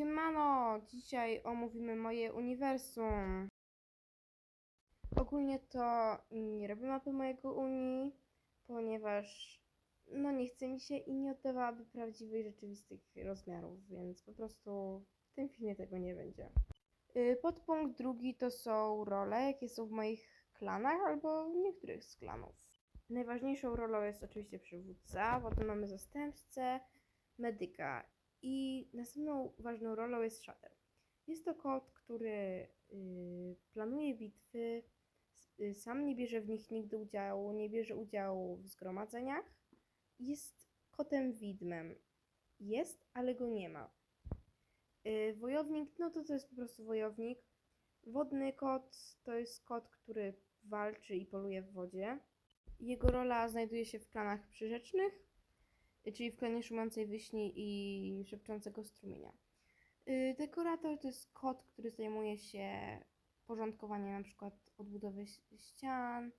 Siemano! Dzisiaj omówimy moje uniwersum. Ogólnie to nie robię mapy mojego uni, ponieważ no nie chce mi się i nie oddawałaby prawdziwych, rzeczywistych rozmiarów, więc po prostu w tym filmie tego nie będzie. Y, Podpunkt drugi to są role, jakie są w moich klanach albo niektórych z klanów. Najważniejszą rolą jest oczywiście przywódca, potem mamy zastępcę, medyka i następną ważną rolą jest Shatter. Jest to kot, który y, planuje bitwy, y, sam nie bierze w nich nigdy udziału, nie bierze udziału w zgromadzeniach. Jest kotem widmem. Jest, ale go nie ma. Y, wojownik, no to to jest po prostu wojownik. Wodny kot to jest kot, który walczy i poluje w wodzie. Jego rola znajduje się w klanach przyrzecznych, czyli w klanie szumiącej wyśni i szepczącego strumienia. Y, Dekorator to jest kot, który zajmuje się porządkowaniem na przykład odbudowy ścian,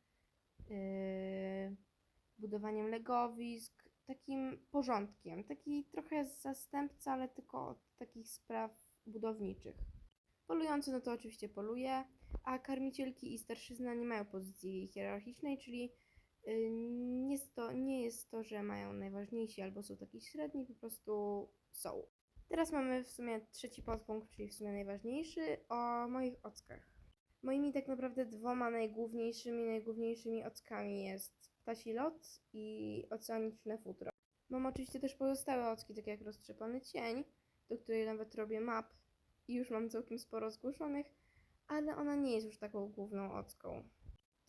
y, budowaniem legowisk, takim porządkiem. Taki trochę zastępca, ale tylko od takich spraw budowniczych. Polujący no to oczywiście poluje, a karmicielki i starszyzna nie mają pozycji hierarchicznej, czyli y, to, nie jest to, że mają najważniejsi albo są taki średni, po prostu są. Teraz mamy w sumie trzeci podpunkt, czyli w sumie najważniejszy, o moich ockach. Moimi tak naprawdę dwoma najgłówniejszymi, najgłówniejszymi ockami jest ptasi lot i oceaniczne futro. Mam oczywiście też pozostałe ocki, takie jak roztrzepany cień, do której nawet robię map i już mam całkiem sporo zgłoszonych, ale ona nie jest już taką główną ocką.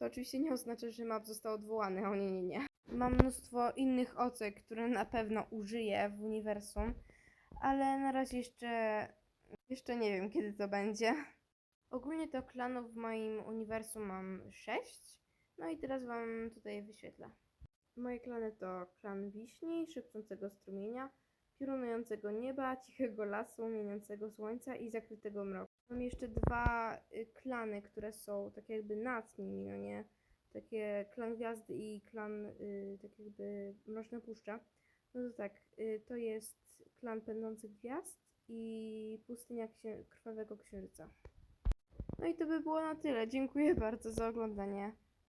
To oczywiście nie oznacza, że map został odwołany, o nie, nie, nie. Mam mnóstwo innych ocek, które na pewno użyję w uniwersum, ale na razie jeszcze, jeszcze nie wiem, kiedy to będzie. Ogólnie to klanów w moim uniwersum mam 6, no i teraz Wam tutaj wyświetlę. Moje klany to klan Wiśni, Szepczącego Strumienia, Piorunującego Nieba, Cichego Lasu, Mieniącego Słońca i Zakrytego Mroku. Mam jeszcze dwa y, klany, które są tak jakby nad nimi, no nie? Takie klan Gwiazdy i klan y, tak jakby Mroczna Puszcza. No to tak, y, to jest klan Pędzących Gwiazd i Pustynia Księ- Krwawego Księżyca. No i to by było na tyle. Dziękuję bardzo za oglądanie.